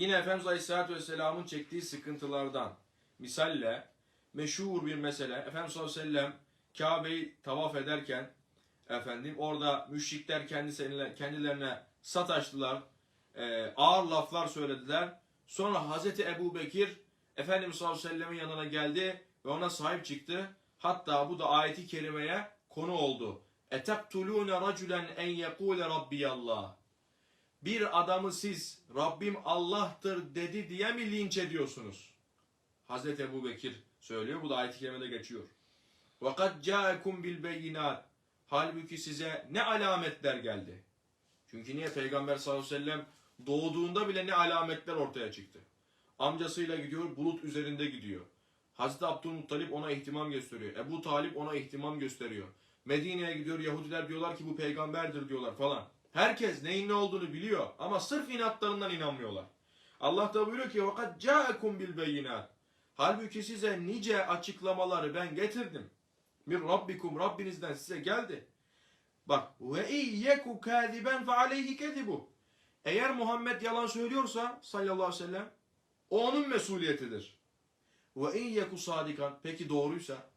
Yine Efendimiz Aleyhisselatü Vesselam'ın çektiği sıkıntılardan misalle meşhur bir mesele. Efendimiz sallallahu aleyhi ve sellem Kabe'yi tavaf ederken efendim orada müşrikler kendisine, kendilerine sataştılar. e, ağır laflar söylediler. Sonra Hazreti Ebu Bekir Efendimiz sallallahu aleyhi ve sellemin yanına geldi ve ona sahip çıktı. Hatta bu da ayeti kerimeye konu oldu. Etektulune raculen en yekule rabbiyallah Bir adamı siz Rabbim Allah'tır dedi diye mi linç ediyorsunuz? Hazreti Ebu Bekir söylüyor. Bu da ayet-i kerimede geçiyor. وَقَدْ جَاءَكُمْ بِالْبَيِّنَاتِ Halbuki size ne alametler geldi? Çünkü niye Peygamber sallallahu aleyhi ve sellem doğduğunda bile ne alametler ortaya çıktı? Amcasıyla gidiyor, bulut üzerinde gidiyor. Hazreti Abdülmuttalip ona ihtimam gösteriyor. Ebu Talip ona ihtimam gösteriyor. Medine'ye gidiyor, Yahudiler diyorlar ki bu peygamberdir diyorlar falan. Herkes neyin ne olduğunu biliyor ama sırf inatlarından inanmıyorlar. Allah da buyuruyor ki وَقَدْ جَاءَكُمْ بِالْبَيِّنَاتِ Halbuki size nice açıklamaları ben getirdim. Min Rabbikum Rabbinizden size geldi. Bak ve iyyeku kâziben fe aleyhi kezibu. Eğer Muhammed yalan söylüyorsa sallallahu aleyhi ve sellem o onun mesuliyetidir. Ve iyyeku sadikan peki doğruysa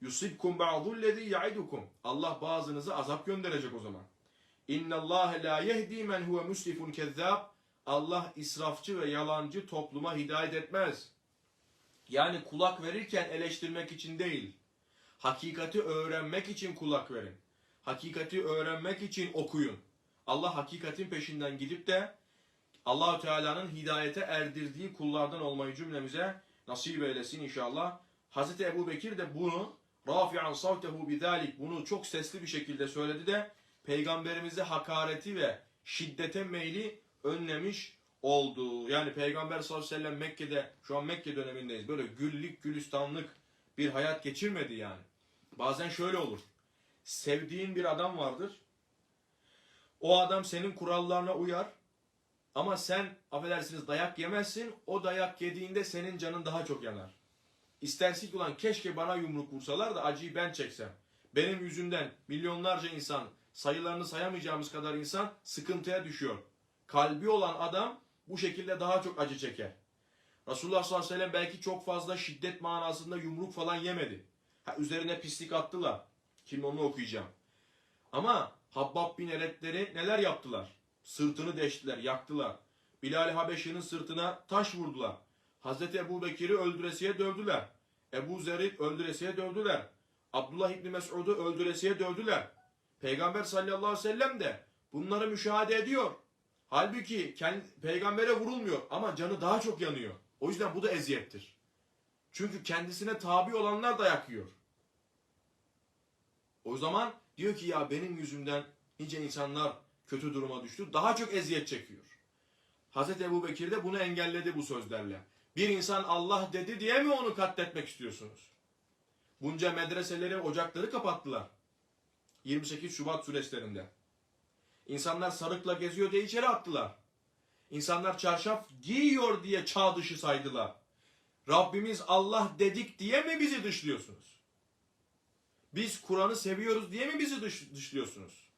yusibkum ba'dullezî ya'idukum. Allah bazınızı azap gönderecek o zaman. İnna Allah la yehdi men huve musrifun kezzab. Allah israfçı ve yalancı topluma hidayet etmez. Yani kulak verirken eleştirmek için değil. Hakikati öğrenmek için kulak verin. Hakikati öğrenmek için okuyun. Allah hakikatin peşinden gidip de Allahü Teala'nın hidayete erdirdiği kullardan olmayı cümlemize nasip eylesin inşallah. Hazreti Ebu Bekir de bunu rafi'an savtehu bidalik bunu çok sesli bir şekilde söyledi de peygamberimize hakareti ve şiddete meyli önlemiş oldu. Yani Peygamber sallallahu aleyhi ve sellem Mekke'de şu an Mekke dönemindeyiz. Böyle güllük gülistanlık bir hayat geçirmedi yani. Bazen şöyle olur. Sevdiğin bir adam vardır. O adam senin kurallarına uyar. Ama sen affedersiniz dayak yemezsin. O dayak yediğinde senin canın daha çok yanar. İstersin ki ulan keşke bana yumruk vursalar da acıyı ben çeksem. Benim yüzümden milyonlarca insan, sayılarını sayamayacağımız kadar insan sıkıntıya düşüyor. Kalbi olan adam bu şekilde daha çok acı çeker. Resulullah sallallahu aleyhi ve sellem belki çok fazla şiddet manasında yumruk falan yemedi. Ha, üzerine pislik attılar. Şimdi onu okuyacağım. Ama Habbab bin Eretleri neler yaptılar? Sırtını deştiler, yaktılar. Bilal Habeşi'nin sırtına taş vurdular. Hazreti Ebu Bekir'i öldüresiye dövdüler. Ebu Zer'i öldüresiye dövdüler. Abdullah İbni Mesud'u öldüresiye dövdüler. Peygamber sallallahu aleyhi ve sellem de bunları müşahede ediyor. Halbuki kendi, peygambere vurulmuyor ama canı daha çok yanıyor. O yüzden bu da eziyettir. Çünkü kendisine tabi olanlar da yakıyor. O zaman diyor ki ya benim yüzümden nice insanlar kötü duruma düştü. Daha çok eziyet çekiyor. Hazreti Ebu Bekir de bunu engelledi bu sözlerle. Bir insan Allah dedi diye mi onu katletmek istiyorsunuz? Bunca medreseleri, ocakları kapattılar. 28 Şubat süreçlerinde. İnsanlar sarıkla geziyor diye içeri attılar. İnsanlar çarşaf giyiyor diye çağ dışı saydılar. Rabbimiz Allah dedik diye mi bizi dışlıyorsunuz? Biz Kur'an'ı seviyoruz diye mi bizi dış, dışlıyorsunuz?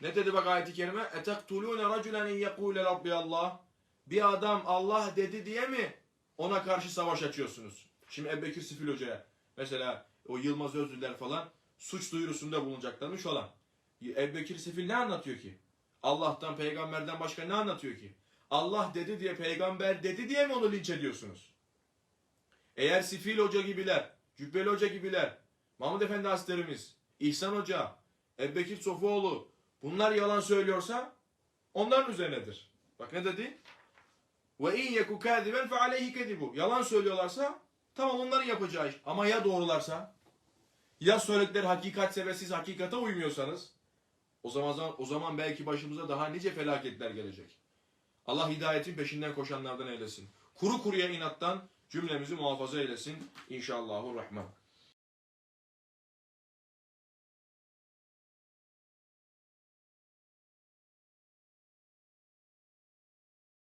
Ne dedi bak ayeti kerime? Raculen en yekule Rabbi Allah. Bir adam Allah dedi diye mi ona karşı savaş açıyorsunuz? Şimdi Ebu Bekir Sifil Hoca'ya mesela o Yılmaz Özdüler falan suç duyurusunda bulunacaklarmış falan. Ebu Bekir Sifil ne anlatıyor ki? Allah'tan, peygamberden başka ne anlatıyor ki? Allah dedi diye, peygamber dedi diye mi onu linç ediyorsunuz? Eğer Sifil Hoca gibiler, Cübbeli Hoca gibiler, Mahmud Efendi Hazretlerimiz, İhsan Hoca, Ebbekir Sofuoğlu bunlar yalan söylüyorsa onların üzerinedir. Bak ne dedi? Ve in yeku kâziben fe aleyhi kedibu. Yalan söylüyorlarsa tamam onların yapacağı iş. Ama ya doğrularsa? Ya söyledikleri hakikatse ve siz hakikate uymuyorsanız o zaman o zaman belki başımıza daha nice felaketler gelecek. Allah hidayetin peşinden koşanlardan eylesin. Kuru kuruya inattan cümlemizi muhafaza eylesin. İnşallahurrahman.